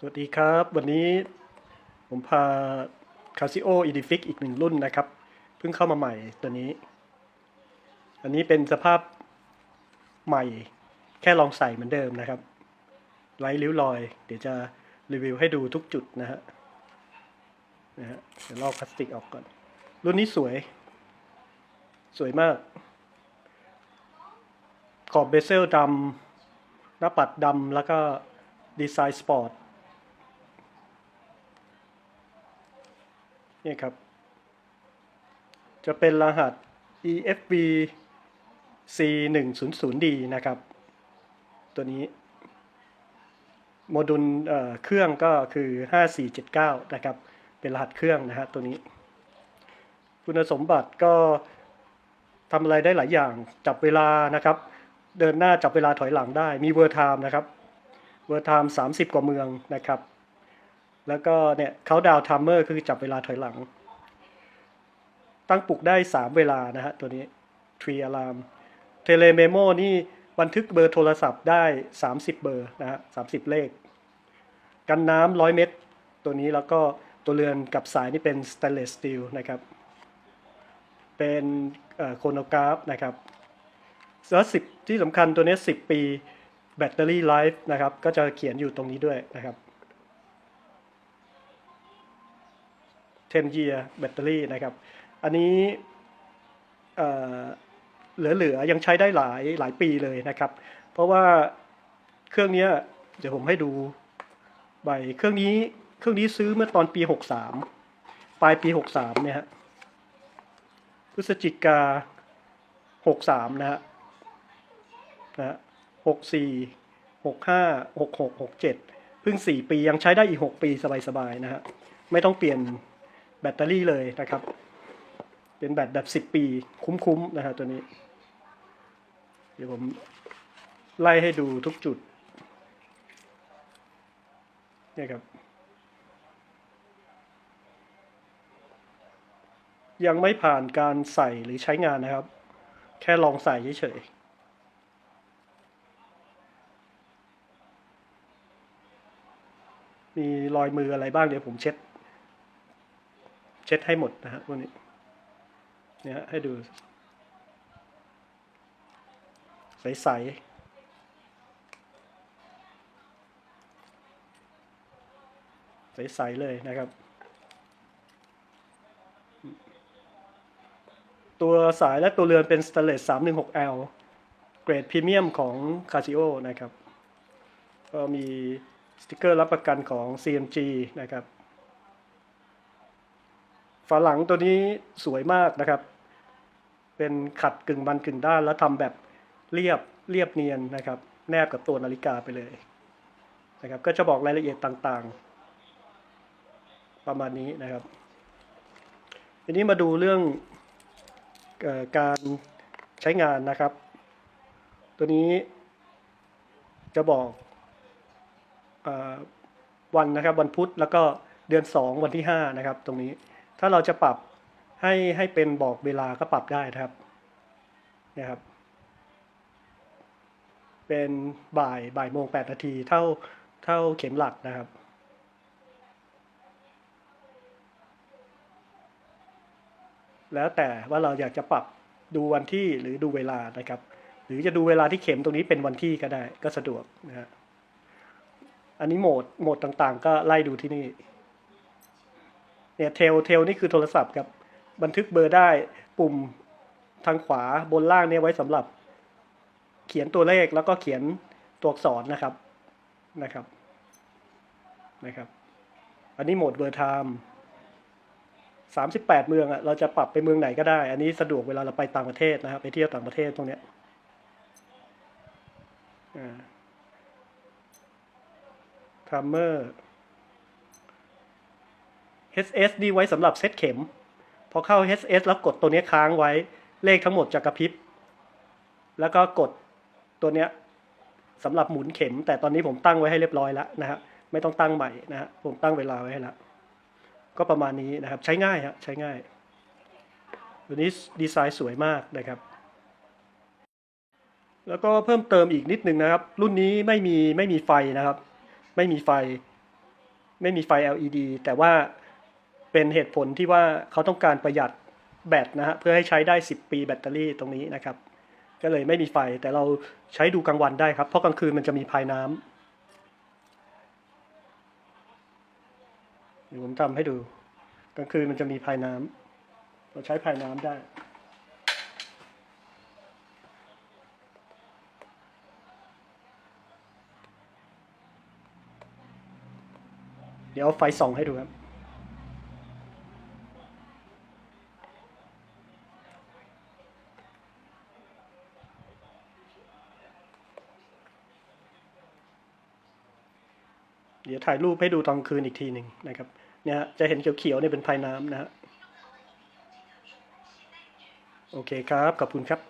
สวัสดีครับ วันนี้ผมพา Casio Edifix อีกหนึ่งรุ่นนะครับ เพิ่งเข้ามาใหม่ตัวนี้ อันนี้เป็นสภาพใหม่แค่ลองใส่เหมือนเดิมนะครับไร้ริ้วรอย เดี๋ยวจะรีวิวให้ดูทุกจุดนะฮะนะฮะเดี๋ยวลอกพลาสติกออกก่อน รุ่นนี้สวย สวยมาก ขอบเบเซลดำหน้าปัดดำแล้วก็ดีไซน์สปอร์ต นี่ครับ จะเป็นรหัส EFB C 1 0 0 D นะครับ ตัวนี้ โมดูลเเครื่องก็คือ 5479 นะครับ เป็นรหัสเครื่องนะฮะตัวนี้ คุณสมบัติก็ทำอะไรได้หลายอย่างจับเวลานะครับ เดินหน้าจับเวลาถอยหลังได้มีเวอร์ไทม์นะครับเวอร์ไทม์30 กว่าเมืองนะครับ แล้วก็เนี่ยเขาดาวทัมเมอร์คือจับเวลาถอยหลัง ตั้งปลุกได้ 3 เวลานะฮะตัวนี้ Tree Alarm เทเลเมโมนี่บันทึกเบอร์โทรศัพท์ได้ 30 เบอร์นะฮะ30เลข กันน้ำ100เมตรตัวนี้แล้วก็ตัวเรือนกับสายนี่เป็น stainless steel นะครับ เป็นโคโนกราฟนะครับแล้วสิบที่สำคัญตัวนี้ 10 ปีแบตเตอรี่ไลฟ์นะครับ ก็จะเขียนอยู่ตรงนี้ด้วยนะครับ 10 year battery นะครับ อันนี้เหลือๆยังใช้ได้หลายหลายปีเลยนะครับ เพราะว่าเครื่องนี้เดี๋ยวผมให้ดูใบเครื่องนี้เครื่องนี้ซื้อเมื่อตอนปี 63 ปลายปี 63 เนี่ยฮะพฤศจิกา 63 นะฮะนะฮะ64 65 66 67 เพิ่ง 4 ปียังใช้ได้อีก 6 ปีสบายๆนะฮะไม่ต้องเปลี่ยน แบตเตอรี่เลยนะครับ เป็นแบตแบบ 10 ปีคุ้มๆนะฮะตัวนี้ เดี๋ยวผมไล่ให้ดูทุกจุดเนี่ยครับ ยังไม่ผ่านการใส่หรือใช้งานนะครับ แค่ลองใส่เฉยๆมีรอยมืออะไรบ้างเดี๋ยวผมเช็ด เช็ดให้หมดนะฮะพวกนี้เนี่ยฮะให้ดู ใสๆใสๆเลยนะครับ ตัวสายและตัวเรือนเป็นสเตเลส 316L เกรดพรีเมียมของ Casio นะครับ ก็มีสติกเกอร์รับประกันของ CMG นะครับ ฝาหลังตัวนี้สวยมากนะครับ เป็นขัดกึ่งมันกึ่งด้านแล้วทำแบบเรียบเรียบเนียนนะครับ แนบกับตัวนาฬิกาไปเลยนะครับ ก็จะบอกรายละเอียดต่างๆ ประมาณนี้นะครับทีนี้มาดูเรื่องออการใช้งานนะครับ ตัวนี้จะบอกอวันนะครับวันพุธแล้วก็เดือน 2 วันที่ 5 นะครับ ตรงนี้ ถ้าเราจะปรับให้ให้เป็นบอกเวลาก็ปรับได้นะครับนะครับ เป็นบ่ายบ่ายโมงแปดนาทีเท่าเท่าเข็มหลักนะครับแล้วแต่ว่าเราอยากจะปรับดูวันที่หรือดูเวลานะครับ หรือจะดูเวลาที่เข็มตรงนี้เป็นวันที่ก็ได้ก็สะดวกนะฮะอันนี้โหมดโหมดต่างๆ ก็ไล่ดูที่นี่ เนี่ยเทลเทลนี่คือโทรศัพท์ครับบันทึกเบอร์ได้ปุ่มทางขวาบนล่างเนี่ยไว้สำหรับ เขียนตัวเลขแล้วก็เขียนตัวอักษรนะครับนะครับนะครับ อันนี้โหมดเบอร์ไทม์สามสิบแปดเมืองอะเราจะปรับไปเมืองไหนก็ได้ อันนี้สะดวกเวลาเราไปต่างประเทศนะครับ ไปเที่ยวต่างประเทศตรงเนี้ยทัมเมอร์ HS นี่ไว้สำหรับเซตเข็ม พอเข้า HS แล้วกดตัวนี้ค้างไว้ เลขทั้งหมดจะกระพริบ แล้วก็กดตัวเนี้ยสำหรับหมุนเข็ม แต่ตอนนี้ผมตั้งไว้ให้เรียบร้อยแล้วนะฮะ ไม่ต้องตั้งใหม่นะฮะ ผมตั้งเวลาไว้ให้แล้ว ก็ประมาณนี้นะครับ ใช้ง่ายฮะ ใช้ง่าย ตัวนี้ดีไซน์สวยมากนะครับแล้วก็เพิ่มเติมอีกนิดนึงนะครับ รุ่นนี้ไม่มีไม่มีไฟนะครับ ไม่มีไฟ ไม่มีไฟ LED แต่ว่า เป็นเหตุผลที่ว่าเขาต้องการประหยัดแบตนะฮะเพื่อให้ใช้ได้ 10 ปีแบตเตอรี่ตรงนี้นะครับ ก็เลยไม่มีไฟแต่เราใช้ดูกลางวันได้ครับ เพราะกลางคืนมันจะมีพายน้ำเดี๋ยวผมทำให้ดูกลางคืนมันจะมีพายน้ำเราใช้พายน้ำได้เดี๋ยวไฟส่องให้ดูครับ เดี๋ยวถ่ายรูปให้ดูตอนคืนอีกทีหนึ่งนะครับเนี่ยจะเห็นเขียวๆเนี่ยเป็นภายน้ำนะฮะโอเคครับ ขอบคุณครับ